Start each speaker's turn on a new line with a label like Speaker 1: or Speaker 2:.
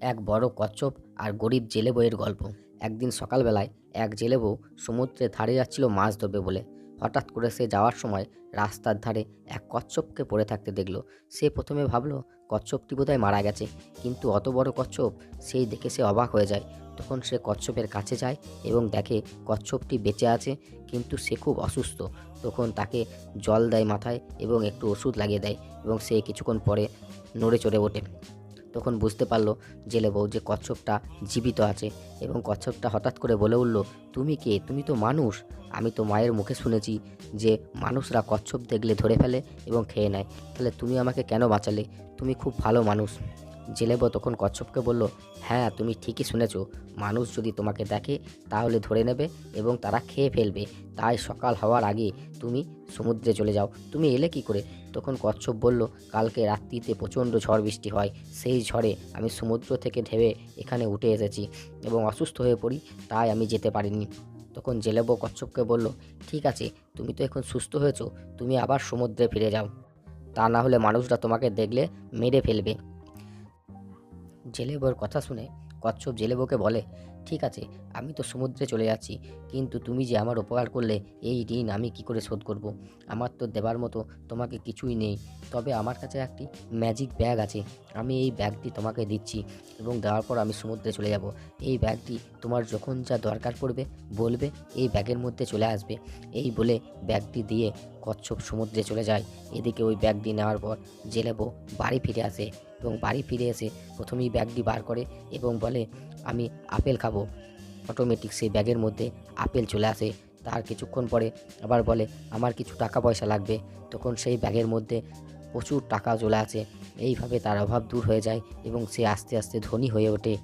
Speaker 1: এক বড় কচ্ছপ আর গরিব জেলে বউয়ের গল্প। একদিন সকালবেলায় এক জেলে বউ সমুদ্রের ধারে যাচ্ছিল মাছ ধরবে বলে। হঠাৎ করে সে যাওয়ার সময় রাস্তার ধারে এক কচ্ছপকে পড়ে থাকতে দেখল। সে প্রথমে ভাবলো, কচ্ছপটি বোধহয় মারা গেছে। কিন্তু অত বড় কচ্ছপ সেই দেখে সে অবাক হয়ে যায়। তখন সে কচ্ছপের কাছে যায় এবং দেখে কচ্ছপটি বেঁচে আছে, কিন্তু সে খুব অসুস্থ। তখন তাকে জল দেয় মাথায় এবং একটু ওষুধ লাগিয়ে দেয় এবং সে কিছুক্ষণ পরে নড়ে চড়ে ওঠে। তখন বুঝতে পারল জেলে বউ যে কচ্ছপটা জীবিত আছে এবং কচ্ছপটা হঠাৎ করে বলে উঠল, তুমি কে? তুমি তো মানুষ। আমি তো মায়ের মুখে শুনেছি যে মানুষরা কচ্ছপ দেখলে ধরে ফেলে এবং খেয়ে নেয়। তাহলে তুমি আমাকে কেন বাঁচালে? তুমি খুব ভালো মানুষ। জেলে বউ তখন কচ্ছপকে বলল হ্যাঁ তুমি ঠিকই শুনেছ। মানুষ যদি তোমাকে দেখে, তাহলে ধরে নেবে এবং তারা খেয়ে ফেলবে। তাই সকাল হওয়ার আগে তুমি সমুদ্রে চলে যাও। তুমি এলে কি করে? তখন কচ্ছপ বলল, কালকে রাত্রিতে প্রচণ্ড ঝড় বৃষ্টি হয়। সেই ঝড়ে আমি সমুদ্র থেকে ঢেবে এখানে উঠে এসেছি এবং অসুস্থ হয়ে পড়ি, তাই আমি যেতে পারিনি। তখন জেলেবো কচ্ছপকে বলল, ঠিক আছে, তুমি তো এখন সুস্থ হয়েছো। তুমি আবার সমুদ্রে ফিরে যাও। তা না হলে মানুষরা তোমাকে দেখলে মেরে ফেলবে। জেলেবর কথা শুনে কচ্ছপ জেলেবকে বলে, ঠিক আছে, আমি তো সমুদ্রে চলে যাচ্ছি, কিন্তু তুমি যে আমার উপকার করলে, এই ঋণ আমি কি করে শোধ করব। আমার তো দেবার মতো তোমাকে কিছুই নেই। তবে আমার কাছে একটি ম্যাজিক ব্যাগ আছে, আমি এই ব্যাগটি তোমাকে দিচ্ছি এবং দেওয়ার পর আমি সমুদ্রে চলে যাব। এই ব্যাগটি তোমার যখন যা দরকার পড়বে, বলবে, এই ব্যাগের মধ্যে চলে আসবে। এই বলে ব্যাগটি দিয়ে কচ্ছপ সমুদ্রে চলে যায়। এদিকে ওই ব্যাগটি নেওয়ার পর জেলেবো বাড়ি ফিরে আসে। এবং বাড়ি ফিরে এসে প্রথমেই ব্যাগটি বার করে এবং বলে, আমি আপেল খাব। অটোমেটিক সেই ব্যাগের মধ্যে আপেল চলে আসে। তার কিছুক্ষণ পরে আবার বলে, আমার কিছু টাকা পয়সা লাগবে। তখন সেই ব্যাগের মধ্যে প্রচুর টাকা চলে আসে। এইভাবে তার অভাব দূর হয়ে যায় এবং সে আস্তে আস্তে ধনী হয়ে ওঠে।